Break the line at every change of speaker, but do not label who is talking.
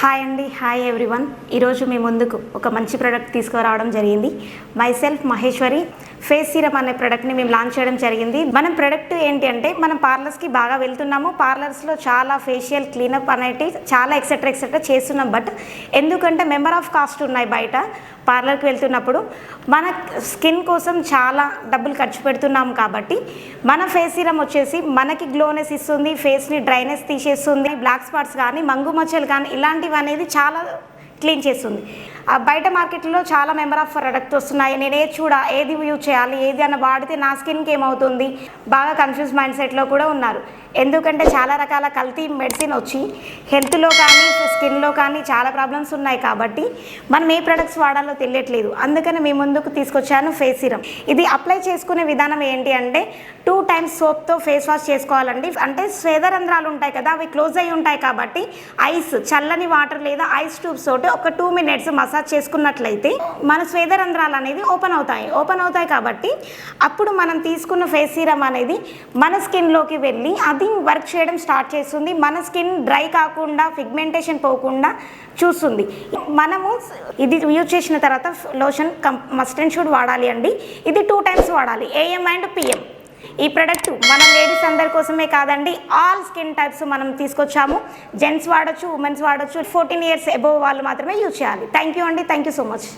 Hi అండి hi everyone ఈరోజు మీ ముందుకు ఒక మంచి ప్రోడక్ట్ తీసుకురావడం జరిగింది. My self Maheshwari face serum అనే ప్రోడక్ట్ని మేము లాంచ్ చేయడం జరిగింది. మనం ప్రోడక్ట్ ఏంటి అంటే మనం పార్లర్స్కి బాగా వెళ్తున్నాము. పార్లర్స్లో చాలా ఫేషియల్ క్లీనప్ అనేటి చాలా ఎక్సెట్రా ఎక్సెట్రా చేస్తున్నాం. బట్ ఎందుకంటే మెంబర్ ఆఫ్ కాస్ట్ ఉన్నాయి బయట పార్లర్కి వెళ్తున్నప్పుడు. మన స్కిన్ కోసం చాలా డబ్బులు ఖర్చు పెడుతున్నాం కాబట్టి మన ఫేస్ సీరమ్ వచ్చేసి మనకి గ్లోనెస్ ఇస్తుంది ఫేస్ని డ్రైనెస్ తీసేస్తుంది. బ్లాక్ స్పాట్స్ కానీ మంగు మచ్చలు కానీ ఇలాంటివి అనేది చాలా క్లీన్ చేస్తుంది. బయట మార్కెట్లో చాలా మెంబర్ ఆఫ్ ప్రొడక్ట్స్ వస్తున్నాయి. నేను ఏది చూడ ఏది యూజ్ చేయాలి ఏది అన్న వాడితే నా స్కిన్కి ఏమవుతుంది? బాగా కన్ఫ్యూజ్ మైండ్ సెట్లో కూడా ఉన్నారు. ఎందుకంటే చాలా రకాల కల్తీ మెడిసిన్ వచ్చి హెల్త్లో కానీ స్కిన్లో కానీ చాలా ప్రాబ్లమ్స్ ఉన్నాయి కాబట్టి మనం ఏ ప్రొడక్ట్స్ వాడాలో తెలియట్లేదు. అందుకని మీ ముందుకు తీసుకొచ్చాను ఫేస్ సిరమ్ ఇది అప్లై చేసుకునే విధానం ఏంటి అంటే టూ టైమ్స్ సోప్తో ఫేస్ వాష్ చేసుకోవాలండి. అంటే స్వేదరంధ్రాలు ఉంటాయి కదా అవి క్లోజ్ అయి ఉంటాయి కాబట్టి ఐస్ చల్లని వాటర్ లేదా ఐస్ ట్యూబ్స్ తోటి ఒక టూ మినిట్స్ మసాజ్ మసాజ్ చేసుకున్నట్లయితే మన స్వేదరంధ్రాలు అనేది ఓపెన్ అవుతాయి. ఓపెన్ అవుతాయి కాబట్టి అప్పుడు మనం తీసుకున్న ఫేస్ సీరం అనేది మన స్కిన్లోకి వెళ్ళి అది వర్క్ చేయడం స్టార్ట్ చేస్తుంది. మన స్కిన్ డ్రై కాకుండా ఫిగ్మెంటేషన్ పోకుండా చూస్తుంది. మనము ఇది యూజ్ చేసిన తర్వాత lotion cum must and should వాడాలి అండి. ఇది టూ టైమ్స్ వాడాలి. AM and PM. ఈ ప్రొడక్ట్ మనం లేడీస్ అందరి కోసమే కాదండి ఆల్ స్కిన్ టైప్స్ మనం తీసుకొచ్చాము. జెంట్స్ వాడచ్చు ఉమెన్స్ వాడచ్చు ఫోర్టీన్ ఇయర్స్ అబోవ్ వాళ్ళు మాత్రమే యూజ్ చేయాలి. థ్యాంక్ యూ అండి థ్యాంక్ యూ సో మచ్